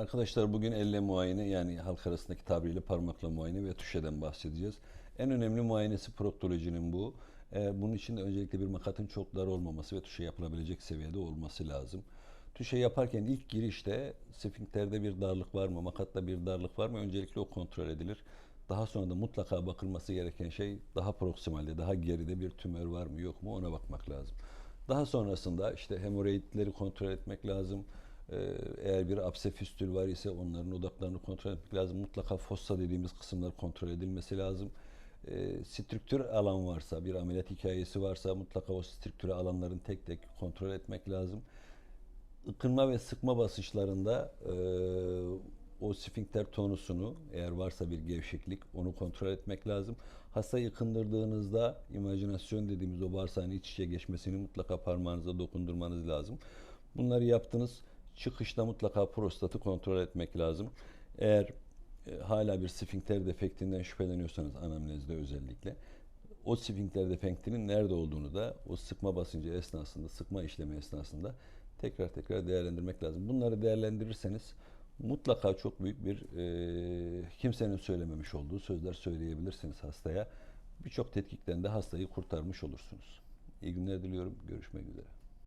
Arkadaşlar bugün elle muayene yani halk arasındaki tabiriyle parmakla muayene ve tuşeden bahsedeceğiz. En önemli muayenesi proktolojinin bu. Ee, bunun için de öncelikle bir makatın çok dar olmaması ve tuşa yapılabilecek seviyede olması lazım. Tuşa yaparken ilk girişte sfinkterde bir darlık var mı, makatta bir darlık var mı öncelikle o kontrol edilir. Daha sonra da mutlaka bakılması gereken şey daha proksimalde, daha geride bir tümör var mı yok mu ona bakmak lazım. Daha sonrasında işte hemoroidleri kontrol etmek lazım. Ee, Eğer bir apse fistül var ise onların odaklarını kontrol etmek lazım. Mutlaka fossa dediğimiz kısımlar kontrol edilmesi lazım. Ee, strüktür alan varsa, bir ameliyat hikayesi varsa mutlaka o strüktüre alanların tek tek kontrol etmek lazım. Ikınma ve sıkma basışlarında e, o sfinkter tonusunu eğer varsa bir gevşeklik onu kontrol etmek lazım. Hastayı ıkındırdığınızda imajinasyon dediğimiz o bağırsağın iç içe geçmesini mutlaka parmağınıza dokundurmanız lazım. Bunları yaptınız. Çıkışta mutlaka prostatı kontrol etmek lazım. Eğer e, hala bir sfinkter defektinden şüpheleniyorsanız anamnezde özellikle o sfinkter defektinin nerede olduğunu da o sıkma basıncı esnasında, sıkma işlemi esnasında tekrar tekrar değerlendirmek lazım. Bunları değerlendirirseniz mutlaka çok büyük bir e, kimsenin söylememiş olduğu sözler söyleyebilirsiniz hastaya. Birçok tetkikten de hastayı kurtarmış olursunuz. İyi günler diliyorum. Görüşmek üzere.